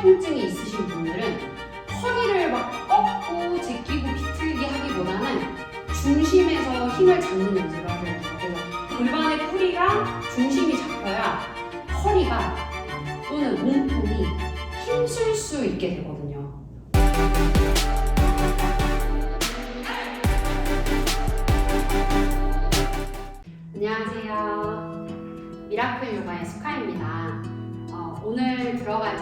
통증이 있으신 분들은 허리를 막 꺾고 제끼고 비틀기 하기보다는 중심에서 힘을 잡는 연습을 하셔야 돼요. 그래서 골반의 뿌리가 중심이 잡혀야 허리가 또는 몸통이 힘쓸 수 있게 되거든요. 안녕하세요. 미라클 요가의 스카입니다. 어, 오늘 들어갈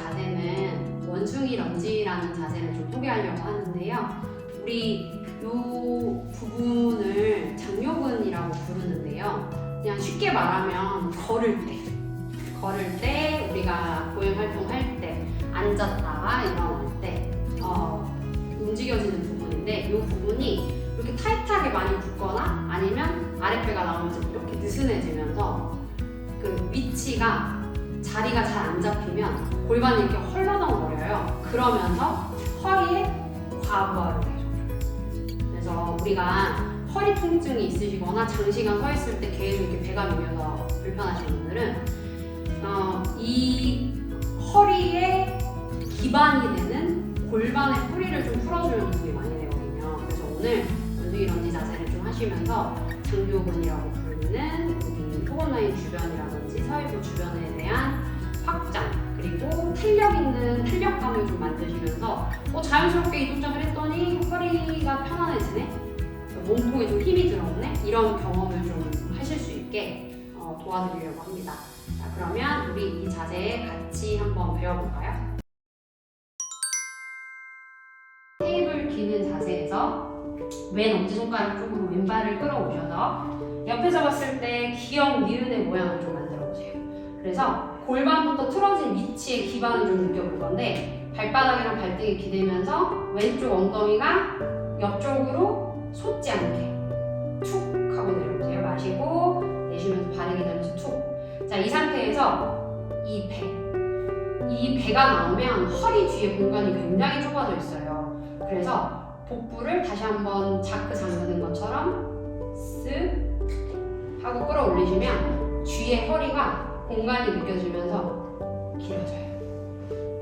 원숭이 런지라는 자세를 좀 소개하려고 하는데요. 우리 이 부분을 장요근이라고 부르는데요. 그냥 쉽게 말하면 걸을 때, 걸을 때 우리가 보행 활동할 때, 앉았다가 일어날 때 어, 움직여지는 부분인데 이 부분이 이렇게 타이트하게 많이 붙거나 아니면 아랫배가 나오면서 이렇게 느슨해지면서 그 위치가 자리가 잘 안 잡히면 골반이 이렇게 헐러덩거려요. 그러면서 허리에 과부하를 내줘요. 그래서 우리가 허리 통증이 있으시거나 장시간 서 있을 때 계속 이렇게 배가 밀려서 불편하신 분들은 어, 이 허리에 기반이 되는 골반의 뿌리를 좀 풀어주는 도움이 많이 되거든요. 그래서 오늘 원숭이 런지 자세를 좀 하시면서 장교근이라고 부르는 여기 토건라인 주변이라든지 서해부 주변에 대한 확장 그리고 탄력 있는 탄력감을 좀 만드시면서 어, 자연스럽게 이 동작을 했더니 허리가 편안해지네 몸통에 좀 힘이 들어오네 이런 경험을 좀 하실 수 있게 어, 도와드리려고 합니다 자 그러면 우리 이 자세 같이 한번 배워볼까요? 테이블 기는 자세에서 왼 엄지손가락 쪽으로 왼발을 끌어오셔서 옆에서 봤을 때 기역 니은의 모양을 좀 만들어 보세요. 그래서 골반부터 틀어진 위치의 기반을 좀 느껴볼 건데 발바닥이랑 발등이 기대면서 왼쪽 엉덩이가 옆쪽으로 솟지 않게 툭 하고 내려보세요. 마시고 내쉬면서 발이 기다면서 툭. 자, 이 상태에서 이 배. 이 배가 나오면 허리 뒤에 공간이 굉장히 좁아져 있어요. 그래서 복부를 다시 한번 자크 잠그는 것처럼 쓱 하고 끌어올리시면 뒤에 허리가 공간이 느껴지면서 길어져요.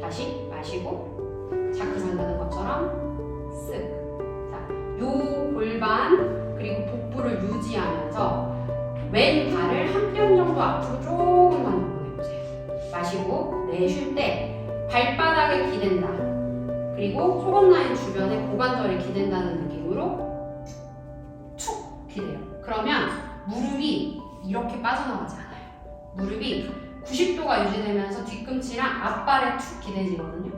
다시 마시고 자크 잠그는 것처럼 쓱. 자, 요 골반 그리고 복부를 유지하면서 왼 발을 한 뼘 정도 앞으로 조금만 보내보세요. 마시고 내쉴 때 발바닥에 기댄다. 그리고 속옷 라인 주변에 고관절에 기댄다는 느낌으로 툭 기대요. 그러면 무릎이 이렇게 빠져나가지 않아요. 무릎이 90도가 유지되면서 뒤꿈치랑 앞발에 툭 기대지거든요.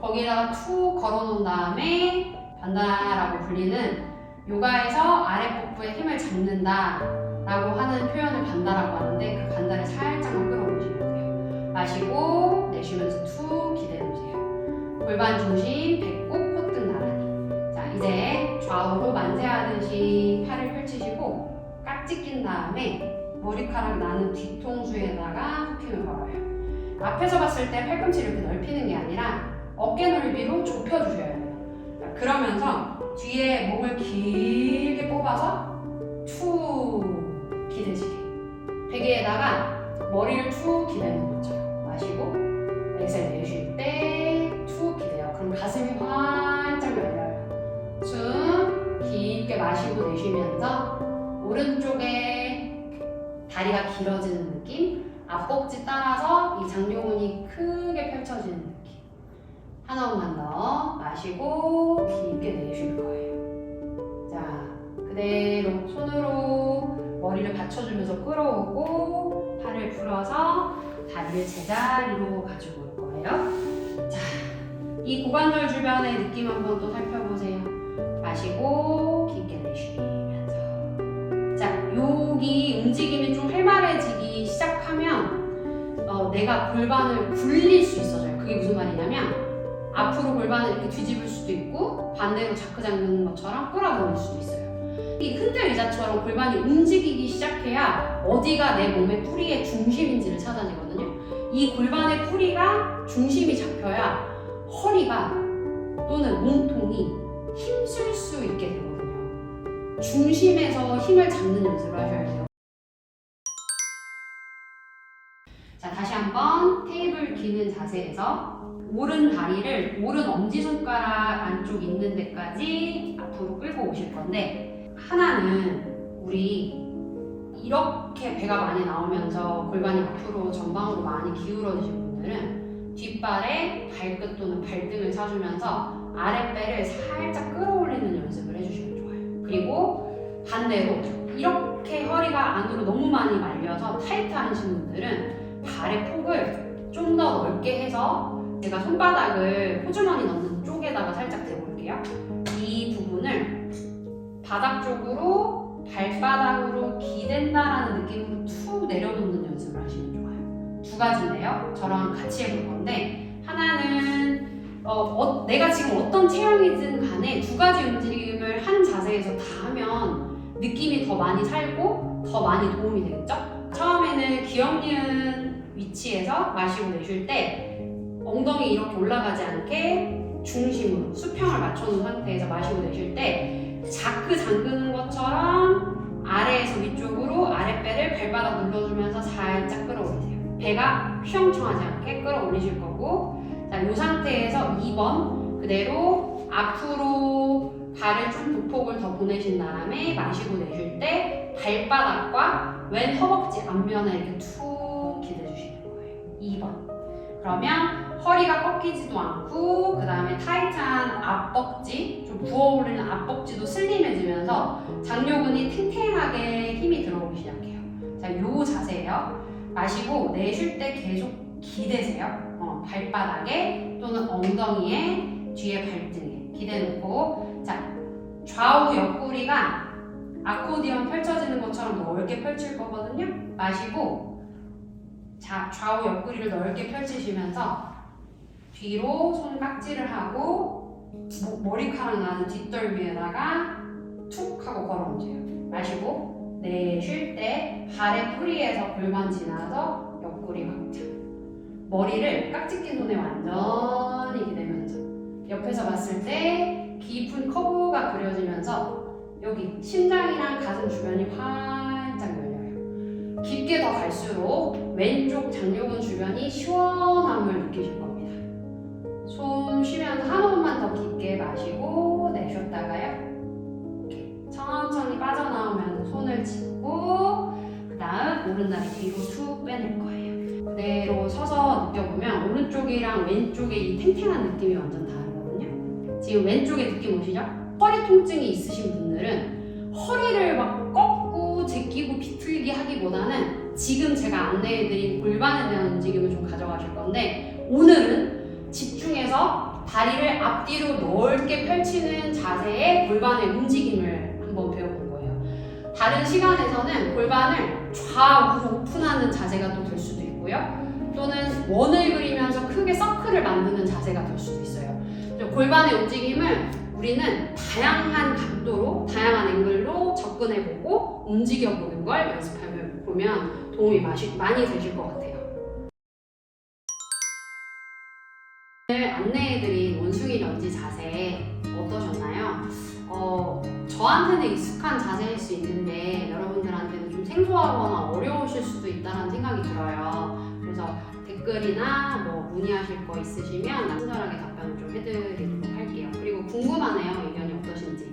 거기에다가 툭 걸어놓은 다음에 반다라고 불리는 요가에서 아랫복부에 힘을 잡는다 라고 하는 표현을 반다라고 하는데 그 반다를 살짝만 끌어올리시면 돼요. 마시고 내쉬면서 툭 기대놓으세요. 골반 중심, 배꼽, 콧등 나란히. 자, 이제 좌우로 만세하듯이 팔을 펼치시고 깍지 낀 다음에 머리카락 나는 뒤통수에다가 후킹을 걸어요. 앞에서 봤을 때 팔꿈치를 이렇게 넓히는 게 아니라 어깨 넓이로 좁혀주셔야. 자, 그러면서 뒤에 목을 길게 뽑아서 툭 기대시게. 베개에다가 머리를 툭 기대는 것처럼 마시고 엑셀 내쉴 때 툭 기대요. 그럼 가슴이 활짝 열려요. 숨 깊게 마시고 내쉬면서 오른쪽에 다리가 길어지는 느낌, 앞벅지 따라서 이 장요근이 크게 펼쳐지는 느낌. 하나 번만 더 마시고 깊게 내쉴 거예요. 자, 그대로 손으로 머리를 받쳐주면서 끌어오고 팔을 풀어서 다리를 제자리로 가지고 올 거예요. 자, 이 고관절 주변의 느낌 한번 또 살펴보세요. 마시고 깊게. 자, 여기 움직임이 좀 활발해지기 시작하면 어, 내가 골반을 굴릴 수 있어져요. 그게 무슨 말이냐면 앞으로 골반을 이렇게 뒤집을 수도 있고 반대로 자크 잠그는 것처럼 끌어올릴 수도 있어요. 이 흔들 의자처럼 골반이 움직이기 시작해야 어디가 내 몸의 뿌리의 중심인지를 찾아내거든요. 이 골반의 뿌리가 중심이 잡혀야 중심에서 힘을 잡는 연습을 하셔야 돼요. 자, 다시 한번 테이블 기 피는 자세에서 오른 다리를 오른 엄지손가락 안쪽 있는 데까지 앞으로 끌고 오실 건데 하나는 우리 이렇게 배가 많이 나오면서 골반이 앞으로 전방으로 많이 기울어지신 분들은 뒷발에 발끝 또는 발등을 차주면서 아랫배를 살짝 끌어올리는 연습을 해주시면 좋아요. 그리고 반대로 이렇게 허리가 안으로 너무 많이 말려서 타이트하신 분들은 발의 폭을 좀 더 넓게 해서 제가 손바닥을 호주머니 넣는 쪽에다가 살짝 대볼게요. 이 부분을 바닥 쪽으로 발바닥으로 기댄다라는 느낌으로 툭 내려놓는 연습을 하시면 좋아요. 두 가지인데요. 저랑 같이 해볼 건데 하나는 어, 어, 내가 지금 어떤 체형이든 간에 두 가지 움직임을 한 자세에서 다 하면 느낌이 더 많이 살고 더 많이 도움이 되겠죠? 처음에는 기억니은 위치에서 마시고 내쉴 때 엉덩이 이렇게 올라가지 않게 중심으로 수평을 맞춰놓은 상태에서 마시고 내쉴 때 자크 잠그는 것처럼 아래에서 위쪽으로 아랫배를 발바닥 눌러주면서 살짝 끌어올리세요. 배가 휘영청하지 않게 끌어올리실 거고 자, 이 상태에서 2번 그대로 앞으로 발을 좀 보폭을 더 보내신 다음에 마시고 내쉴 때 발바닥과 왼 허벅지 앞면에 이렇게 툭 기대주시는 거예요. 2번. 그러면 허리가 꺾이지도 않고 그 다음에 타이트한 앞벅지 좀 부어오르는 앞벅지도 슬림해지면서 장요근이 탱탱하게 힘이 들어오기 시작해요. 자, 요 자세예요. 마시고 내쉴 때 계속 기대세요. 어, 발바닥에 또는 엉덩이에 뒤에 발등에 기대놓고 자 좌우 옆구리가 아코디언 펼쳐지는 것처럼 넓게 펼칠 거거든요. 마시고 자 좌우 옆구리를 넓게 펼치시면서 뒤로 손깍지를 하고 모- 머리카락 나는 뒷덜미에다가 툭 하고 걸어 옮겨요. 마시고 내쉴 때 발의 뿌리에서 골반 지나서 옆구리 확장. 머리를 깍지 낀 손에 완전히 기대면서 옆에서 봤을 때 깊은 커브가 그려지면서 여기 심장이랑 가슴 주변이 활짝 열려요. 깊게 더 갈수록 왼쪽 장요근 주변이 시원함을 느끼실 겁니다. 손 쉬면서 한 번만 더 깊게 마시고 내쉬었다가요. 이렇게 천천히 빠져나오면 손을 짚고 그 다음 오른다리 뒤로 툭 빼낼 거예요. 그대로 서서 느껴보면 오른쪽이랑 왼쪽의 이 탱탱한 느낌이 완전 다르거든요. 지금 왼쪽에 느낌 오시죠? 허리 통증이 있으신 분들은 허리를 막 꺾고 제끼고 비틀기 하기보다는 지금 제가 안내해드린 골반에 대한 움직임을 좀 가져가실 건데 오늘은 집중해서 다리를 앞뒤로 넓게 펼치는 자세의 골반의 움직임을 한번 배워볼 거예요. 다른 시간에서는 골반을 좌우로 오픈하는 자세가 또 될 수도 있고요. 또는 원을 그리면서 크게 서클을 만드는 자세가 될 수도 있어요. 골반의 움직임을 우리는 다양한 각도로, 다양한 앵글로 접근해보고 움직여보는 걸 연습해보면 도움이 마시- 많이 되실 것 같아요. 오늘 안내해드린 원숭이 런지 자세 어떠셨나요? 어, 저한테는 익숙한 자세일 수 있는데 여러분들한테는 좀 생소하거나 어려우실 수도 있다는 생각이 들어요. 그래서 댓글이나 뭐 문의하실 거 있으시면 친절하게 답변을 좀 해드리도록 할게요. 그리고 궁금하네요. 의견이 어떠신지.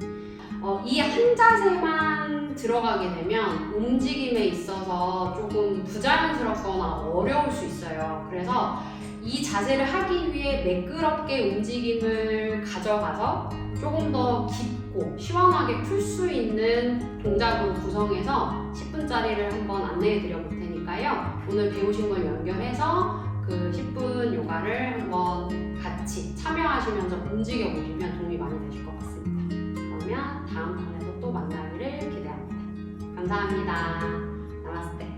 어, 이 한 자세만 들어가게 되면 움직임에 있어서 조금 부자연스럽거나 어려울 수 있어요. 그래서 이 자세를 하기 위해 매끄럽게 움직임을 가져가서 조금 더 깊고 시원하게 풀 수 있는 동작으로 구성해서 10분짜리를 한번 안내해 드려 볼 테니까요. 오늘 배우신 걸 연결해서 그 10분 요가를 한번 같이 참여하시면서 움직여 보시면 도움이 많이 되실 것 같습니다. 그러면 다음 편에서 또 만나기를 기대합니다. 감사합니다. 나마스테.